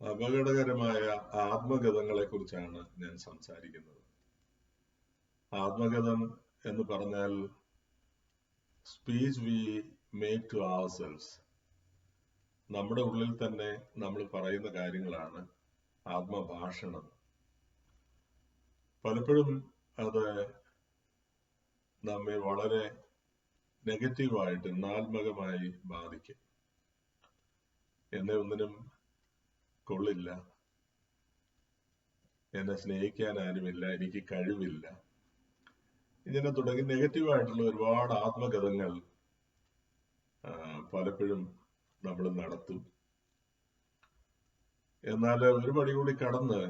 അപകടകരമായ ആത്മഗതങ്ങളെ കുറിച്ചാണ് ഞാൻ സംസാരിക്കുന്നത്. ആത്മഗതം എന്ന് പറഞ്ഞാൽ speech we make to ourselves നമ്മുടെ ഉള്ളിൽ തന്നെ നമ്മൾ പറയുന്ന കാര്യങ്ങളാണ് ആത്മഭാഷണം. പലപ്പോഴും അത് നമ്മെ വളരെ നെഗറ്റീവായിട്ട് നാത്മകമായി ബാധിക്കും. എന്നെ ഒന്നിനും കൊള്ളില്ല. എന്നെ സ്നേഹിക്കാൻ ആരുമില്ല എനിക്ക് കഴിവില്ല. ഇങ്ങനെ തുടങ്ങി നെഗറ്റീവായിട്ടുള്ള ഒരുപാട് ആത്മകഥങ്ങൾ പലപ്പോഴും നമ്മൾ നടത്തും. എന്നാൽ ഒരു പടി കൂടി കടന്ന്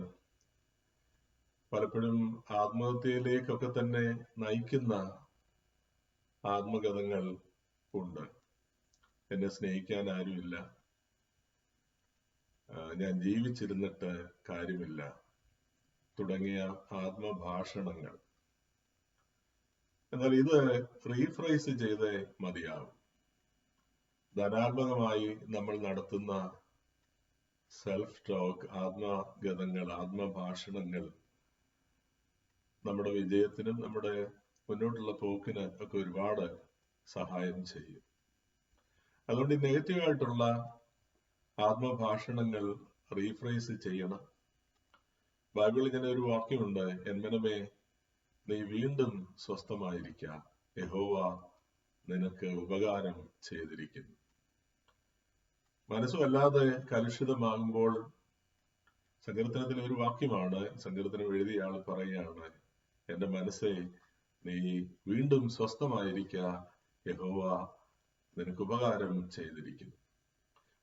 പലപ്പോഴും ആത്മഹത്യയിലേക്കൊക്കെ തന്നെ നയിക്കുന്ന ആത്മകഥങ്ങൾ ഉണ്ട്. എന്നെ സ്നേഹിക്കാൻ ആരുമില്ല ഞാൻ ജീവിച്ചിരുന്നിട്ട് കാര്യമില്ല. തുടങ്ങിയ ആത്മഭാഷണങ്ങൾ. എന്നാൽ ഇത് റീഫ്രൈസ് ചെയ്തേ മതിയാവും. ധനാത്മകമായി നമ്മൾ നടത്തുന്ന സെൽഫ് ടോക്ക് ആത്മഗതങ്ങൾ ആത്മഭാഷണങ്ങൾ നമ്മുടെ വിജയത്തിനും നമ്മുടെ മുന്നോട്ടുള്ള പോക്കിന് ഒക്കെ ഒരുപാട് സഹായം ചെയ്യും. അതുകൊണ്ട് നെഗറ്റീവ് നെഗറ്റീവായിട്ടുള്ള ആത്മഭാഷണങ്ങൾ റീഫ്രൈസ് ചെയ്യണം. ബൈബിളിൽ ഇങ്ങനെ ഒരു വാക്യമുണ്ട്. എന്മനമേ നീ വീണ്ടും സ്വസ്ഥമായിരിക്ക. യഹോവ നിനക്ക് ഉപകാരം ചെയ്തിരിക്കുന്നു. മനസ്സ് വല്ലാതെ കലുഷിതമാകുമ്പോൾ സങ്കീർത്തനത്തിലെ ഒരു വാക്യമാണ് സങ്കീർത്തനം എഴുതിയ പറയുകയാണ് എന്റെ മനസ്സെ നീ വീണ്ടും സ്വസ്ഥമായിരിക്ക. യഹോവ നിനക്ക് ഉപകാരം ചെയ്തിരിക്കുന്നു.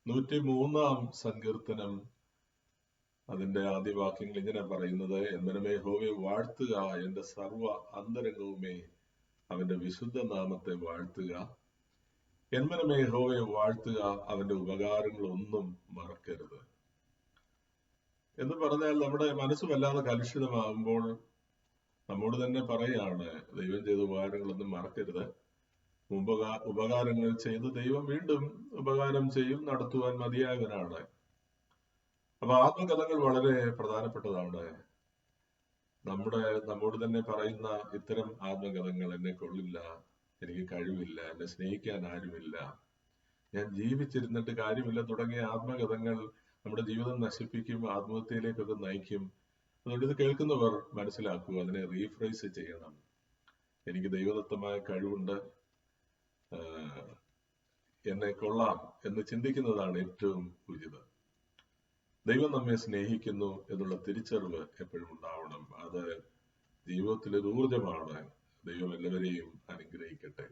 നൂറ്റി മൂന്നാം സങ്കീർത്തനം അതിന്റെ ആദ്യ വാക്യങ്ങൾ ഇങ്ങനെ പറയുന്നത് എന്മനമേ ഹോവെ വാഴ്ത്തുക. എന്റെ സർവ അന്തരംഗവുമേ അവന്റെ വിശുദ്ധ നാമത്തെ വാഴ്ത്തുക. എന്മനമേ ഹോവെ വാഴ്ത്തുക. അവന്റെ ഉപകാരങ്ങളൊന്നും മറക്കരുത്. എന്ന് പറഞ്ഞാൽ നമ്മുടെ മനസ്സ് വല്ലാതെ കലുഷിതമാകുമ്പോൾ നമ്മോട് തന്നെ പറയാണ് ദൈവം ചെയ്ത ഉപകാരങ്ങളൊന്നും മറക്കരുത്. ഉപകാ ഉപകാരങ്ങൾ ചെയ്ത് ദൈവം വീണ്ടും ഉപകാരം ചെയ്യും നടത്തുവാൻ മതിയായവനാണ്. അപ്പൊ ആത്മകഥകൾ വളരെ പ്രധാനപ്പെട്ടതാണ് നമ്മുടെ നമ്മോട് തന്നെ പറയുന്ന ഇത്തരം ആത്മകഥകൾ എന്നെ കൊള്ളില്ല എനിക്ക് കഴിവില്ല എന്നെ സ്നേഹിക്കാൻ ആരുമില്ല. ഞാൻ ജീവിച്ചിരുന്നിട്ട് കാര്യമില്ല തുടങ്ങിയ ആത്മകഥങ്ങൾ നമ്മുടെ ജീവിതം നശിപ്പിക്കും ആത്മഹത്യയിലേക്കൊക്കെ നയിക്കും. അതുകൊണ്ട് ഇത് കേൾക്കുന്നവർ മനസ്സിലാക്കുക അതിനെ റീഫ്രൈസ് ചെയ്യണം. എനിക്ക് ദൈവദത്തമായ കഴിവുണ്ട് എന്നെ കൊള്ളാം എന്ന് ചിന്തിക്കുന്നതാണ് ഏറ്റവും ഉചിതം. ദൈവം നമ്മെ സ്നേഹിക്കുന്നു എന്നുള്ള തിരിച്ചറിവ് എപ്പോഴും ഉണ്ടാവണം. അത് ജീവിതത്തിലൊരു ഊർജമാണ് ദൈവം എല്ലാവരെയും അനുഗ്രഹിക്കട്ടെ.